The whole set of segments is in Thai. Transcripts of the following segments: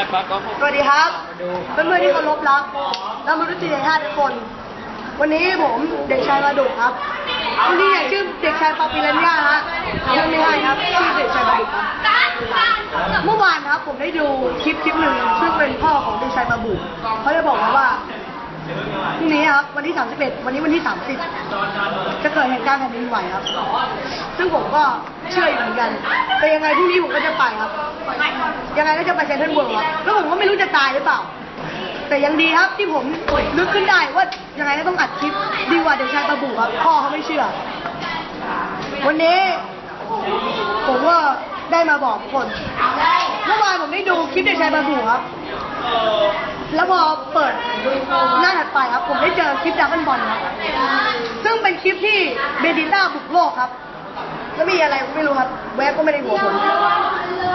ได้ปะก็สวัสดีครับเพื่อนๆที่เคารพรักและมนุษยชาติทุกคน วันนี้ผมเด็กชายมาดุครับวันนี้อยากชื่อเด็กชายปาปิรัญญาฮะชื่อไม่ให้ครับชื่อเด็กชายมาดุครับเมื่อวานครับผมได้ดูคลิปคลิปหนึ่งซึ่งเป็นพ่อของเด็กชายมาบุเขาได้บอกมาว่าพรุ่งนี้ครับวันที่ 31 วันนี้วันที่ 30 จะเกิดเหตุการณ์แผ่นดินไหวครับ ซึ่งผมก็เชื่ออยู่เหมือนกัน แต่ยังไงพรุ่งนี้ผมก็จะไปครับ ยังไงก็จะไปเซนทรัลเวิลด์ครับแล้วผมก็ไม่รู้จะตายหรือเปล่า แต่ยังดีครับที่ผมนึกขึ้นได้ว่ายังไงก็ต้องอัดคลิปดีกว่าเด็กชายปะบุครับพ่อเขาไม่เชื่อ วันนี้ ผมก็ได้มาบอกคนเมื่อวานผมได้ดูคลิปเด็กชายปะบุครับ แล้วพอเปิดหน้าถัดไปครับ ผมได้เจอคลิปดับเบิลบอลครับ ซึ่งเป็นคลิปที่เบดิต้าบุกโลกครับ แล้วมีอะไรผมไม่รู้ครับ แวบก็ไม่ได้หัวผม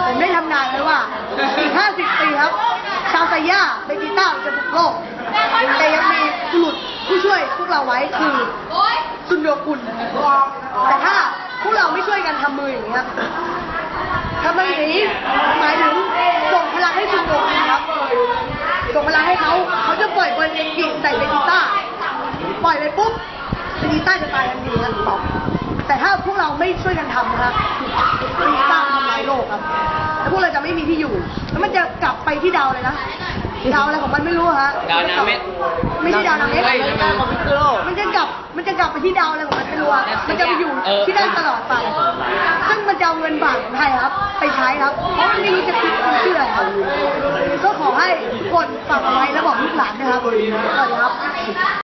ผมได้ทำนายไว้ว่าอีก 50 ปีครับ ชาวไซย่าเบดิต้าจะบุกโลก แต่ยังมีบุรุษผู้ช่วยพวกเราไว้คือซุนโดกุลแต่ถ้าพวกเราไม่ช่วยกันทำมืออย่างเงี้ยทำมืออย่างนี้หมายถึงส่งพลังให้ซุนโดกุลครับ ส่งพลังให้เขาเขาจะปล่อยบอร์เองกิใส่เบจิต้าปล่อยไปปุ๊บเบจิต้าจะตายทันทีครับแต่ถ้าพวกเราไม่ช่วยกันทำนะครับ ครับแล้วพวกเราจะไม่มีที่อยู่ แล้วมันจะกลับไปที่ดาวเลยนะ ดาวอะไรของมันไม่รู้ฮะดาวนาเม็ดไม่ใช่ดาวนาเม็ดเฮ้ยนั่นมันพิษณุโลกมันจะกลับ มันจะกลับไปที่ดาวอะไรของมันไม่รู้อะมันจะไปอยู่เออที่นั่นตลอดไป ซึ่งมันจะเอาเงินบาทของไทยครับ ไปใช้ครับ เพราะมันไม่รู้จะคิดมันชื่ออะไรครับ ก็ขอให้ทุกคนฝากเอาไว้แล้วบอกลูกหลานนะครับสวัสดีครับ